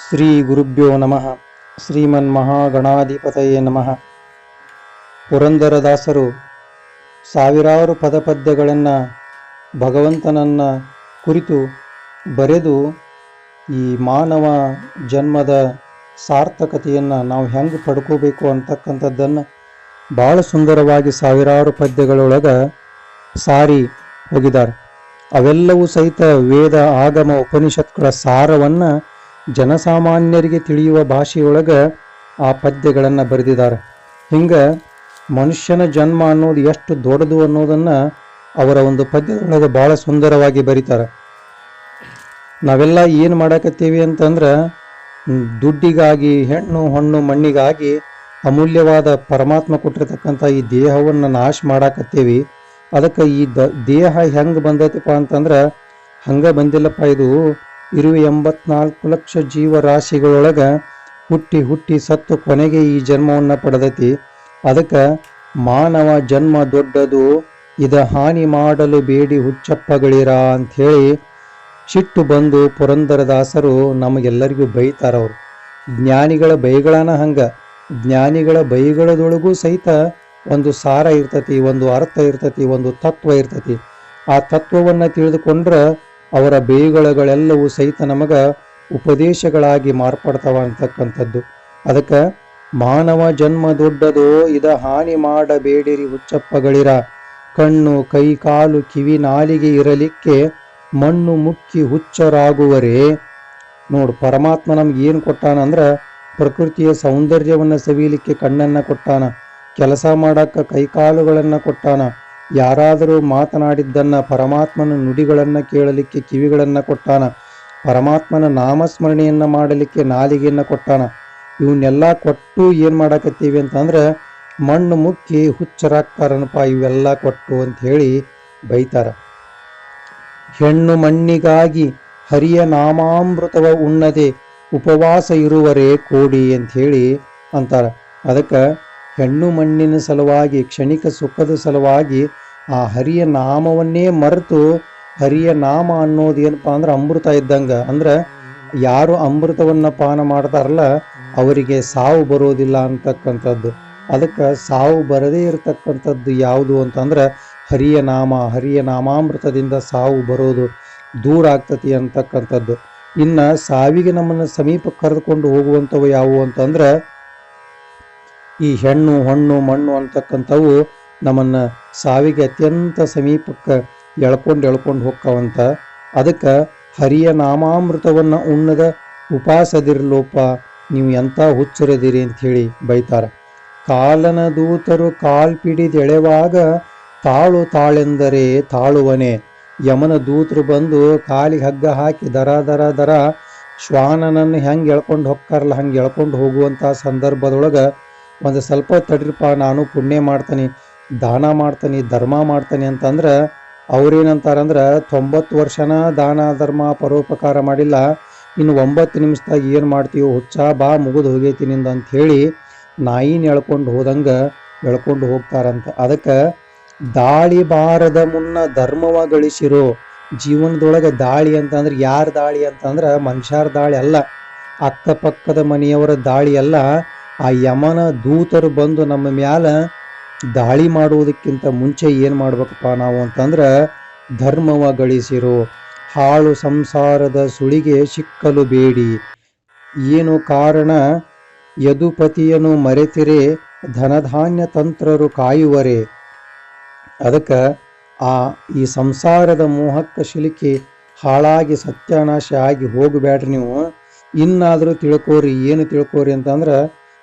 ಶ್ರೀ ಗುರುಭ್ಯೋ ನಮಃ ಶ್ರೀಮನ್ ಮಹಾಗಣಾಧಿಪತಯೇ ನಮಃ ಪುರಂದರದಾಸರು ಸಾವಿರಾರು ಪದಪದ್ಯಗಳನ್ನು ಭಗವಂತನನ್ನು ಕುರಿತು ಬರೆದು ಈ ಮಾನವ ಜನ್ಮದ ಸಾರ್ಥಕತೆಯನ್ನು ನಾವು ಹೆಂಗೆ ಪಡ್ಕೋಬೇಕು ಅಂತಕ್ಕಂಥದ್ದನ್ನು ಭಾಳ ಸುಂದರವಾಗಿ ಸಾವಿರಾರು ಪದ್ಯಗಳೊಳಗೆ ಸಾರಿ ಹೋಗಿದ್ದಾರೆ ಅವೆಲ್ಲವೂ ಸಹಿತ ವೇದ, ಆಗಮ, ಉಪನಿಷತ್ಗಳ ಸಾರವನ್ನು ಜನಸಾಮಾನ್ಯರಿಗೆ ತಿಳಿಯುವ ಭಾಷೆಯೊಳಗೆ ಆ ಪದ್ಯಗಳನ್ನು ಬರೆದಿದ್ದಾರೆ. ಹಿಂಗೆ ಮನುಷ್ಯನ ಜನ್ಮ ಅನ್ನೋದು ಎಷ್ಟು ದೊಡ್ಡದು ಅನ್ನೋದನ್ನು ಅವರ ಒಂದು ಪದ್ಯದೊಳಗೆ ಭಾಳ ಸುಂದರವಾಗಿ ಬರೀತಾರೆ. ನಾವೆಲ್ಲ ಏನು ಮಾಡಾಕತ್ತೀವಿ ಅಂತಂದ್ರೆ ದುಡ್ಡಿಗಾಗಿ, ಹೆಣ್ಣು ಹಣ್ಣು ಮಣ್ಣಿಗಾಗಿ ಅಮೂಲ್ಯವಾದ ಪರಮಾತ್ಮ ಕೊಟ್ಟಿರ್ತಕ್ಕಂಥ ಈ ದೇಹವನ್ನು ನಾಶ ಮಾಡಾಕತ್ತೀವಿ. ಅದಕ್ಕೆ ಈ ದ, ದೇಹ ಹೆಂಗೆ ಬಂದೈತಪ್ಪ ಅಂತಂದ್ರೆ ಹಂಗೆ ಬಂದಿಲ್ಲಪ್ಪ ಇದು ಇರುವ ಎಂಬತ್ನಾಲ್ಕು ಲಕ್ಷ ಜೀವರಾಶಿಗಳೊಳಗೆ ಹುಟ್ಟಿ ಹುಟ್ಟಿ ಸತ್ತು ಕೊನೆಗೆ ಈ ಜನ್ಮವನ್ನು ಪಡೆದತಿ. ಅದಕ್ಕೆ ಮಾನವ ಜನ್ಮ ದೊಡ್ಡದು, ಇದ ಹಾನಿ ಮಾಡಲು ಬೇಡಿ ಹುಚ್ಚಪ್ಪಗಳಿರ ಅಂಥೇಳಿ ಸಿಟ್ಟು ಬಂದು ಪುರಂದರದಾಸರು ನಮಗೆಲ್ಲರಿಗೂ ಬೈತಾರವ್ರು ಜ್ಞಾನಿಗಳ ಬೈಗಳನ ಹಂಗ, ಜ್ಞಾನಿಗಳ ಬೈಗಳದೊಳಗೂ ಸಹಿತ ಒಂದು ಸಾರ ಇರ್ತತಿ, ಒಂದು ಅರ್ಥ ಇರ್ತತಿ, ಒಂದು ತತ್ವ ಇರ್ತತಿ. ಆ ತತ್ವವನ್ನು ತಿಳಿದುಕೊಂಡ್ರೆ ಅವರ ಬೇಗಳಗಳೆಲ್ಲವೂ ಸಹಿತ ನಮಗೆ ಉಪದೇಶಗಳಾಗಿ ಮಾರ್ಪಡ್ತಾವ ಅಂತಕ್ಕಂಥದ್ದು ಅದಕ್ಕೆ ಮಾನವ ಜನ್ಮ ದೊಡ್ಡದು ಇದ ಹಾನಿ ಮಾಡಬೇಡಿರಿ ಹುಚ್ಚಪ್ಪಗಳಿರ. ಕಣ್ಣು, ಕೈ, ಕಾಲು, ಕಿವಿ, ನಾಲಿಗೆ ಇರಲಿಕ್ಕೆ ಮಣ್ಣು ಮುಕ್ಕಿ ಹುಚ್ಚರಾಗುವರೇ. ನೋಡು, ಪರಮಾತ್ಮ ನಮ್ಗೆ ಏನು ಕೊಟ್ಟಾನ ಅಂದ್ರೆ ಪ್ರಕೃತಿಯ ಸೌಂದರ್ಯವನ್ನು ಸವಿಯಲಿಕ್ಕೆ ಕಣ್ಣನ್ನು ಕೊಟ್ಟಾನ. ಕೆಲಸ ಮಾಡಕ್ಕ ಕೈಕಾಲುಗಳನ್ನು ಕೊಟ್ಟಾನ. ಯಾರಾದರೂ ಮಾತನಾಡಿದ್ದನ್ನ ಪರಮಾತ್ಮನ ನುಡಿಗಳನ್ನು ಕೇಳಲಿಕ್ಕೆ ಕಿವಿಗಳನ್ನು ಕೊಟ್ಟಾನ, ಪರಮಾತ್ಮನ ನಾಮಸ್ಮರಣೆಯನ್ನು ಮಾಡಲಿಕ್ಕೆ ನಾಲಿಗೆಯನ್ನು ಕೊಟ್ಟಾನ, ಇವನ್ನೆಲ್ಲ ಕೊಟ್ಟು ಏನು ಮಾಡಾಕತ್ತೀವಿ ಅಂತಂದ್ರೆ ಮಣ್ಣು ಮುಕ್ಕಿ ಹುಚ್ಚರಾಗ್ತಾರನಪ್ಪ, ಇವೆಲ್ಲ ಕೊಟ್ಟು ಅಂತ ಹೇಳಿ ಬೈತಾರ. ಹೆಣ್ಣು ಮಣ್ಣಿಗಾಗಿ ಹರಿಯ ನಾಮಾಮೃತವ ಉಣ್ಣದೆ ಉಪವಾಸ ಇರುವರೇ ಕೋಡಿ ಅಂತ ಹೇಳಿ ಅಂತಾರ. ಅದಕ್ಕೆ ಹೆಣ್ಣು ಮಣ್ಣಿನ ಸಲುವಾಗಿ, ಕ್ಷಣಿಕ ಸುಖದ ಸಲುವಾಗಿ ಆ ಹರಿಯ ನಾಮವನ್ನೇ ಮರೆತು ಹರಿಯ ನಾಮ ಅನ್ನೋದು ಏನಪ್ಪ ಅಂದ್ರೆ ಅಮೃತ ಇದ್ದಂಗ. ಅಂದ್ರೆ ಯಾರು ಅಮೃತವನ್ನ ಪಾನ ಮಾಡ್ತಾರಲ್ಲ, ಅವರಿಗೆ ಸಾವು ಬರೋದಿಲ್ಲ ಅಂತಕ್ಕಂಥದ್ದು. ಅದಕ್ಕೆ ಸಾವು ಬರದೇ ಇರತಕ್ಕಂಥದ್ದು ಯಾವುದು ಅಂತಂದ್ರೆ ಹರಿಯ ನಾಮ, ಹರಿಯ ನಾಮಾಮೃತದಿಂದ ಸಾವು ಬರೋದು, ದೂರ ಆಗ್ತತಿ ಅಂತಕ್ಕಂಥದ್ದು. ಇನ್ನು ಸಾವಿಗೆ ನಮ್ಮನ್ನು ಸಮೀಪ ಕರೆದುಕೊಂಡು ಹೋಗುವಂಥವು ಯಾವುವು ಅಂತಂದ್ರೆ ಈ ಹೆಣ್ಣು, ಹೊಣ್ಣು, ಮಣ್ಣು ಅಂತಕ್ಕಂಥವು ನಮ್ಮನ್ನು ಸಾವಿಗೆ ಅತ್ಯಂತ ಸಮೀಪಕ್ಕೆ ಎಳ್ಕೊಂಡು ಎಳ್ಕೊಂಡು ಹೋಗ್ತಾವಂತ. ಅದಕ್ಕೆ ಹರಿಯ ನಾಮಾಮೃತವನ್ನು ಉಣ್ಣದ ಉಪಾಸದಿರ್ಲೋಪ ನೀವು ಎಂಥ ಹುಚ್ಚರದಿರಿ ಅಂತ ಹೇಳಿ ಬೈತಾರೆ. ಕಾಲನ ದೂತರು ಕಾಲ್ಪಿಡಿದೆಳೆವಾಗ ತಾಳು ತಾಳೆಂದರೆ ತಾಳುವನೆ. ಯಮನ ದೂತರು ಬಂದು ಕಾಲಿಗೆ ಹಗ್ಗ ಹಾಕಿ ದರ ದರ ದರ ಶ್ವಾನನನ್ನು ಹೆಂಗೆ ಎಳ್ಕೊಂಡು ಹೋಗ್ತಾರಲ್ಲ ಹಂಗೆ ಎಳ್ಕೊಂಡು ಹೋಗುವಂಥ ಸಂದರ್ಭದೊಳಗೆ ಒಂದು ಸ್ವಲ್ಪ ತಡ್ರಿಪ್ಪ, ನಾನು ಪುಣ್ಯ ಮಾಡ್ತೀನಿ, ದಾನ ಮಾಡ್ತೀನಿ, ಧರ್ಮ ಮಾಡ್ತೀನಿ ಅಂತಂದ್ರೆ ಅವ್ರೇನಂತಾರಂದ್ರೆ ತೊಂಬತ್ತು ವರ್ಷನ ದಾನ, ಧರ್ಮ, ಪರೋಪಕಾರ ಮಾಡಿಲ್ಲ, ಇನ್ನು ಒಂಬತ್ತು ನಿಮಿಷದಾಗ ಏನು ಮಾಡ್ತೀವೋ ಹುಚ್ಚ ಬಾ ಮುಗಿದು ಹೋಗೈತಿ ನಿಂದ ಅಂತ ಹೇಳಿ ನಾಯಿನ ಎಳ್ಕೊಂಡು ಹೋದಂಗೆ ಎಳ್ಕೊಂಡು ಹೋಗ್ತಾರಂತ. ಅದಕ್ಕೆ ದಾಳಿ ಬಾರದ ಮುನ್ನ ಧರ್ಮವ ಗಳಿಸಿರೋ ಜೀವನದೊಳಗೆ ದಾಳಿ ಅಂತಂದ್ರೆ ಯಾರ ದಾಳಿ ಅಂತಂದ್ರೆ ಮನುಷ್ಯರ ದಾಳಿ ಅಲ್ಲ, ಅಕ್ಕಪಕ್ಕದ ಮನೆಯವರ ದಾಳಿ ಅಲ್ಲ ಆ ಯಮನ ದೂತರು ಬಂದು ನಮ್ಮ ಮ್ಯಾಲ ದಾಳಿ ಮಾಡುವುದಕ್ಕಿಂತ ಮುಂಚೆ ಏನು ಮಾಡ್ಬೇಕಪ್ಪ ನಾವು ಅಂತಂದ್ರೆ ಧರ್ಮವ ಗಳಿಸಿರು. ಹಾಳು ಸಂಸಾರದ ಸುಳಿಗೆ ಸಿಕ್ಕಲು ಬೇಡಿ. ಏನು ಕಾರಣ? ಯದುಪತಿಯನ್ನು ಮರೆತಿರೆ ಧನಧಾನ್ಯ ತಂತ್ರರು ಕಾಯುವರೆ. ಅದಕ್ಕೆ ಆ ಈ ಸಂಸಾರದ ಮೋಹಕ್ಕೆ ಸಿಲುಕಿ ಹಾಳಾಗಿ ಸತ್ಯಾನಾಶ ಆಗಿ ಹೋಗಬೇಡ್ರಿ ನೀವು. ಇನ್ನಾದರೂ ತಿಳ್ಕೋರಿ, ಏನು ತಿಳ್ಕೋರಿ ಅಂತಂದ್ರೆ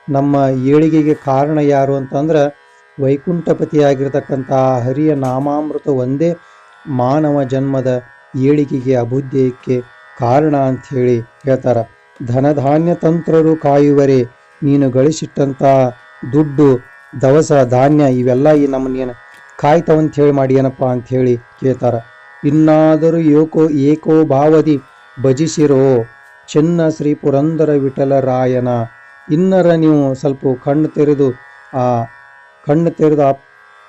ನಮ್ಮ ಏಳಿಗೆಗೆ ಕಾರಣ ಯಾರು ಅಂತಂದ್ರೆ ವೈಕುಂಠಪತಿಯಾಗಿರ್ತಕ್ಕಂಥ ಹರಿಯ ನಾಮಾಮೃತ ಒಂದೇ ಮಾನವ ಜನ್ಮದ ಏಳಿಗೆಗೆ ಅಭುದ್ಯಕ್ಕೆ ಕಾರಣ ಅಂಥೇಳಿ ಹೇಳ್ತಾರ. ಧನಧಾನ್ಯ ತಂತ್ರರು ಕಾಯುವರೆ, ನೀನು ಗಳಿಸಿಟ್ಟಂಥ ದುಡ್ಡು, ದವಸ, ಧಾನ್ಯ ಇವೆಲ್ಲ ಈ ನಮ್ಮನ್ನೇನು ಕಾಯ್ತವಂತ ಹೇಳಿ ಮಾಡಿ ಏನಪ್ಪ ಅಂತ ಹೇಳಿ ಕೇಳ್ತಾರ. ಇನ್ನಾದರೂ ಏಕೋ ಏಕೋ ಭಾವದಿ ಭಜಿಸಿರೋ, ಚೆನ್ನ ಶ್ರೀ ಪುರಂದರ ವಿಠಲರಾಯನ ಇನ್ನರ ನೀವು ಸ್ವಲ್ಪ ಕಣ್ಣು ತೆರೆದು, ಆ ಕಣ್ಣು ತೆರೆದು ಆ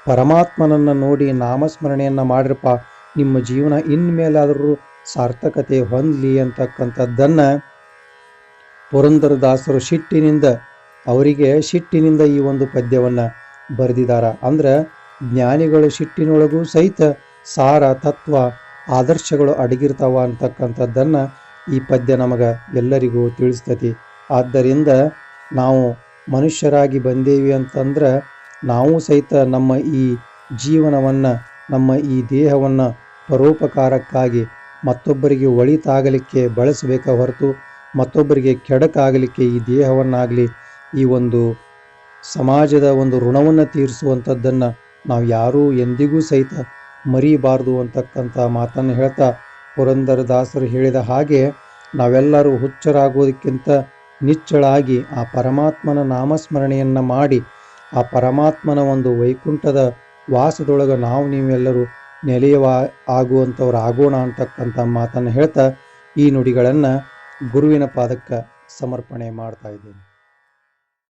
ಪರಮಾತ್ಮನನ್ನು ನೋಡಿ ನಾಮಸ್ಮರಣೆಯನ್ನು ಮಾಡಿರಪ್ಪ. ನಿಮ್ಮ ಜೀವನ ಇನ್ಮೇಲಾದರೂ ಸಾರ್ಥಕತೆ ಹೊಂದಲಿ ಅಂತಕ್ಕಂಥದ್ದನ್ನು ಪುರಂದರದಾಸರು ಶಿಟ್ಟಿನಿಂದ, ಅವರಿಗೆ ಶಿಟ್ಟಿನಿಂದ ಈ ಒಂದು ಪದ್ಯವನ್ನು ಬರೆದಿದ್ದಾರೆ ಅಂದ್ರೆ ಜ್ಞಾನಿಗಳ ಶಿಟ್ಟಿನೊಳಗೂ ಸಹಿತ ಸಾರ, ತತ್ವ, ಆದರ್ಶಗಳು ಅಡಗಿರ್ತಾವ ಅಂತಕ್ಕಂಥದ್ದನ್ನು ಈ ಪದ್ಯ ನಮಗೆ ಎಲ್ಲರಿಗೂ ತಿಳಿಸ್ತತಿ. ಆದ್ದರಿಂದ ನಾವು ಮನುಷ್ಯರಾಗಿ ಬಂದೇವಿ ಅಂತಂದ್ರೆ ನಾವು ಸಹಿತ ನಮ್ಮ ಈ ಜೀವನವನ್ನು, ನಮ್ಮ ಈ ದೇಹವನ್ನು ಪರೋಪಕಾರಕ್ಕಾಗಿ ಮತ್ತೊಬ್ಬರಿಗೆ ಒಳಿತಾಗಲಿಕ್ಕೆ ಬಳಸಬೇಕ ಹೊರತು ಮತ್ತೊಬ್ಬರಿಗೆ ಕೆಡಕಾಗಲಿಕ್ಕೆ ಈ ದೇಹವನ್ನಾಗಲಿ ಈ ಒಂದು ಸಮಾಜದ ಒಂದು ಋಣವನ್ನು ತೀರಿಸುವಂಥದ್ದನ್ನು ನಾವು ಯಾರೂ ಎಂದಿಗೂ ಸಹಿತ ಮರೀಬಾರ್ದು ಅಂತಕ್ಕಂಥ ಮಾತನ್ನು ಹೇಳ್ತಾ ಪುರಂದರದಾಸರು ಹೇಳಿದ ಹಾಗೆ ನಾವೆಲ್ಲರೂ ಹುಚ್ಚರಾಗೋದಕ್ಕಿಂತ ನಿಚ್ಚಳಾಗಿ ಆ ಪರಮಾತ್ಮನ ನಾಮಸ್ಮರಣೆಯನ್ನು ಮಾಡಿ ಆ ಪರಮಾತ್ಮನ ಒಂದು ವೈಕುಂಠದ ವಾಸದೊಳಗೆ ನಾವು ನೀವೆಲ್ಲರೂ ನೆಲೆಯುವ ಆಗುವಂಥವ್ರು ಆಗೋಣ ಅಂತಕ್ಕಂಥ ಮಾತನ್ನು ಹೇಳ್ತಾ ಈ ನುಡಿಗಳನ್ನು ಗುರುವಿನ ಪಾದಕ್ಕೆ ಸಮರ್ಪಣೆ ಮಾಡ್ತಾ ಇದ್ದೀನಿ.